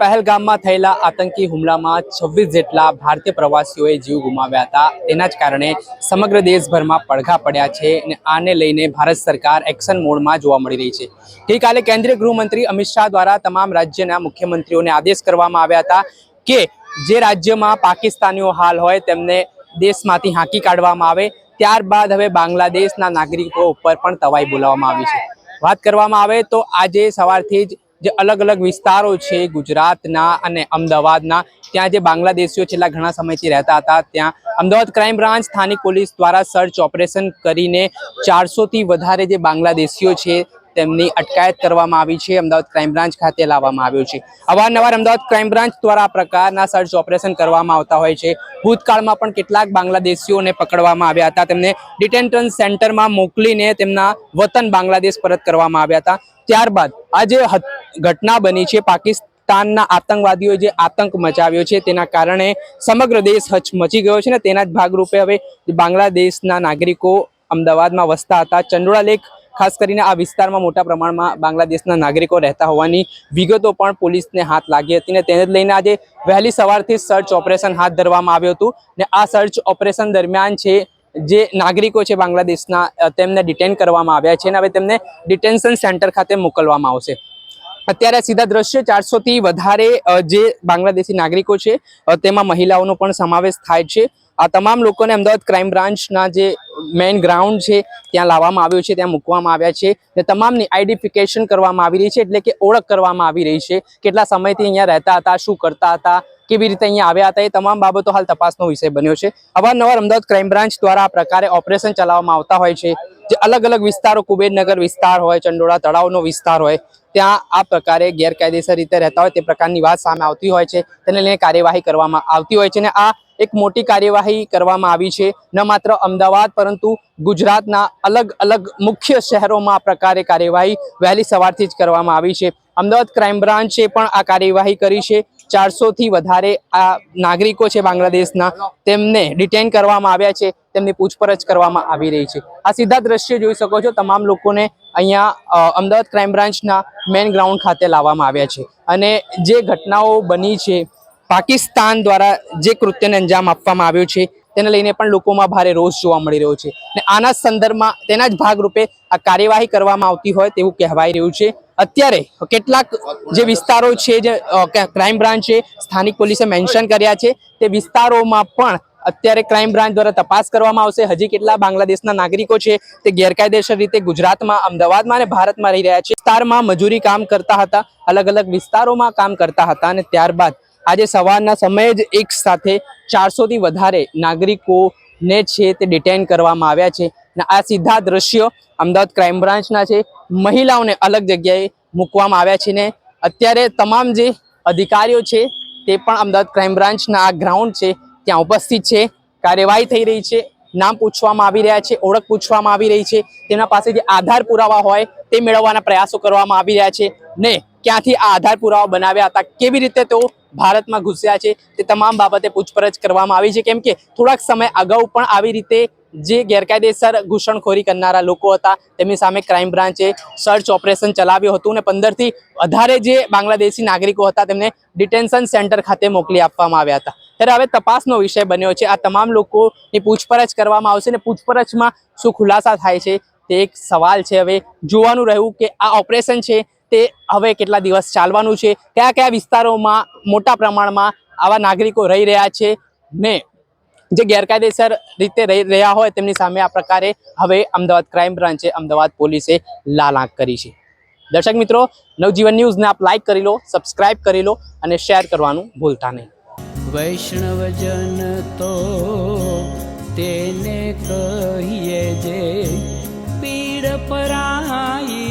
પહેલગામમાં થયેલા આતંકી હુમલામાં છવ્વીસ જેટલા ભારતીય પ્રવાસીઓએ જીવ ગુમાવ્યા હતા. તેના જ કારણે સમગ્ર દેશભરમાં પડઘા પડ્યા છે અને આને લઈને ભારત સરકાર એક્શન મોડમાં જોવા મળી રહી છે. ગઈકાલે કેન્દ્રીય ગૃહમંત્રી અમિત શાહ દ્વારા તમામ રાજ્યના મુખ્યમંત્રીઓને આદેશ કરવામાં આવ્યા હતા કે જે રાજ્યમાં પાકિસ્તાનીઓ હાલ હોય તેમને દેશમાંથી હાંકી કાઢવામાં આવે. ત્યારબાદ હવે બાંગ્લાદેશના નાગરિકો ઉપર પણ તવાઈ બોલાવવામાં આવી છે. વાત કરવામાં આવે તો આજે સવારથી જ જે અલગ અલગ વિસ્તારો છે, ગુજરાતના અને અમદાવાદના, ત્યાં જે બાંગ્લાદેશીઓ છેલ્લા ઘણા સમયથી રહેતા હતા, ત્યાં અમદાવાદ ક્રાઇમ બ્રાન્ચ સ્થાનિક પોલીસ દ્વારા સર્ચ ઓપરેશન કરીને ચારસોથી વધારે જે બાંગ્લાદેશીઓ છે તેમની અટકાયત કરવામાં આવી છે. અમદાવાદ ક્રાઇમ બ્રાન્ચ ખાતે લાવવામાં આવ્યો છે. અવારનવાર અમદાવાદ ક્રાઇમ બ્રાન્ચ દ્વારા પ્રકારના સર્ચ ઓપરેશન કરવામાં આવતા હોય છે. ભૂતકાળમાં પણ કેટલાક બાંગ્લાદેશીઓને પકડવામાં આવ્યા હતા. તેમને ડિટેન્શન સેન્ટરમાં મોકલીને તેમના વતન બાંગ્લાદેશ પરત કરવામાં આવ્યા હતા. ત્યારબાદ આ જે ઘટના બની છે, પાકિસ્તાનના આતંકવાદીઓએ જે આતંક મચાવ્યો છે, તેના કારણે સમગ્ર દેશ હચમચી ગયો છે ને તેના જ ભાગરૂપે હવે બાંગ્લાદેશના નાગરિકો અમદાવાદમાં વસતા હતા. ચંડોળા લેક ખાસ કરીને આ વિસ્તારમાં મોટા પ્રમાણમાં બાંગ્લાદેશના નાગરિકો રહેતા હોવાની વિગતો પણ પોલીસને હાથ લાગી હતી ને તેને લઈને આજે વહેલી સવારથી સર્ચ ઓપરેશન હાથ ધરવામાં આવ્યું હતું ને આ સર્ચ ઓપરેશન દરમિયાન છે, જે નાગરિકો છે બાંગ્લાદેશના તેમને ડિટેન કરવામાં આવ્યા છે અને હવે તેમને ડિટેન્શન સેન્ટર ખાતે મોકલવામાં આવશે. અત્યારે સીધા દ્રશ્ય ચારસોથી વધારે જે બાંગ્લાદેશી નાગરિકો છે તેમાં મહિલાઓનો પણ સમાવેશ થાય છે. આ તમામ લોકોને અમદાવાદ ક્રાઇમ બ્રાન્ચના જે મેઇન ગ્રાઉન્ડ છે, ત્યાં લાવવામાં આવ્યું છે, ત્યાં મૂકવામાં આવ્યા છે ને તમામની આઈડેન્ટિફિકેશન કરવામાં આવી રહી છે, એટલે કે ઓળખ કરવામાં આવી રહી છે, કેટલા સમયથી અહીંયા રહેતા હતા, શું કરતા હતા, કેવી રીતે અહીંયા આવ્યા હતા, એ તમામ બાબતો હાલ તપાસનો વિષય બન્યો છે. અવારનવાર અમદાવાદ ક્રાઇમ બ્રાન્ચ દ્વારા આ પ્રકારે ઓપરેશન ચલાવવામાં આવતા હોય છે, જે અલગ અલગ વિસ્તારો, કુબેરનગર વિસ્તાર હોય, ચંડોળા તળાવનો વિસ્તાર હોય, ત્યાં આ પ્રકારે ગેરકાયદેસર રીતે રહેતા હોય તે પ્રકારની વાત સામે આવતી હોય છે, તેને લઈને કાર્યવાહી કરવામાં આવતી હોય છે અને આ એક મોટી કાર્યવાહી કરવામાં આવી છે. ન માત્ર અમદાવાદ, પરંતુ ગુજરાતના અલગ અલગ મુખ્ય શહેરોમાં આ પ્રકારે કાર્યવાહી વહેલી સવારથી જ કરવામાં આવી છે. અમદાવાદ ક્રાઇમ બ્રાન્ચે પણ આ કાર્યવાહી કરી છે. ચારસોથી વધારે આ નાગરિકો છે બાંગ્લાદેશના, તેમને ડિટેન કરવામાં આવ્યા છે. તેમની પૂછપરછ કરવામાં આવી રહી છે. આ સીધા દ્રશ્ય જોઈ શકો છો, તમામ લોકોને અહીંયા અમદાવાદ ક્રાઇમ બ્રાન્ચના મેન ગ્રાઉન્ડ ખાતે લાવવામાં આવ્યા છે. અને જે ઘટનાઓ બની છે પાકિસ્તાન દ્વારા જે કૃત્યને અંજામ આપવામાં આવ્યો છે, તેને લઈને પણ લોકોમાં ભારે રોષ જોવા મળી રહ્યો છે. અને આના સંદર્ભમાં તેના જ ભાગરૂપે આ કાર્યવાહી કરવામાં આવતી હોય તેવું કહેવાઈ રહ્યું છે. અત્યારે કેટલાક જે વિસ્તારો છે, જે ક્રાઇમ બ્રાન્ચે સ્થાનિક પોલીસે મેન્શન કર્યા છે, તે વિસ્તારોમાં પણ અત્યારે ક્રાઇમ બ્રાન્ચ દ્વારા તપાસ કરવામાં આવશે. હજી કેટલા બાંગ્લાદેશના નાગરિકો છે, તે ગેરકાયદેસર રીતે ગુજરાતમાં, અમદાવાદમાં અને ભારતમાં રહી રહ્યા છે. વિસ્તારમાં મજૂરી કામ કરતા હતા અલગ અલગ વિસ્તારોમાં કામ કરતા હતા અને ત્યારબાદ આજે સવારના સમયે જ એક સાથે ચારસોથી વધારે નાગરિકોને છે તે ડિટેન કરવામાં આવ્યા છે. અને આ સીધા દ્રશ્યો અમદાવાદ ક્રાઇમ બ્રાન્ચના છે. મહિલાઓને અલગ જગ્યાએ મૂકવામાં આવ્યા છે ને અત્યારે તમામ જે અધિકારીઓ છે તે પણ અમદાવાદ ક્રાઇમ બ્રાન્ચના આ ગ્રાઉન્ડ છે ત્યાં ઉપસ્થિત છે. કાર્યવાહી થઈ રહી છે. નામ પૂછવામાં આવી રહ્યા છે, ઓળખ પૂછવામાં આવી રહી છે. તેના પાસે જે આધાર પુરાવા હોય તે મેળવવાના પ્રયાસો કરવામાં આવી રહ્યા છે ને ક્યાંથી આ આધાર પુરાવા બનાવ્યા હતા, કેવી રીતે તેઓ ભારતમાં ઘૂસ્યા છે, તે તમામ બાબતે પૂછપરછ કરવામાં આવી છે. કેમ કે થોડાક સમય અગાઉ પણ આવી રીતે જે ગેરકાયદેસર ઘૂસણખોરી કરનારા લોકો હતા, તેમની સામે ક્રાઇમ બ્રાન્ચે સર્ચ ઓપરેશન ચલાવ્યું હતું અને પંદરથી વધારે જે બાંગ્લાદેશી નાગરિકો હતા, તેમને ડિટેન્શન સેન્ટર ખાતે મોકલી આપવામાં આવ્યા હતા. ત્યારે હવે તપાસનો વિષય બન્યો છે. આ તમામ લોકોની પૂછપરછ કરવામાં આવશે અને પૂછપરછમાં શું ખુલાસા થાય છે તે એક સવાલ છે હવે જોવાનું રહ્યું કે આ ઓપરેશન છે તે હવે કેટલા દિવસ ચાલવાનું છે, કયા કયા વિસ્તારોમાં મોટા પ્રમાણમાં આવા નાગરિકો રહી રહ્યા છે ને જે ગેરકાયદેસર રીતે રહી રહ્યા હોય તેમની સામે આ પ્રકારે હવે અમદાવાદ ક્રાઇમ બ્રાન્ચે અમદાવાદ પોલીસે લાલ આંખ કરી છે. દર્શક મિત્રો, નવજીવન ન્યૂઝને આપ લાઇક કરી લો, સબસ્ક્રાઇબ કરી લો અને શેર કરવાનું ભૂલતા નહીં. વૈષ્ણવજન તો તેને કહીએ જે પીડ પરાઈ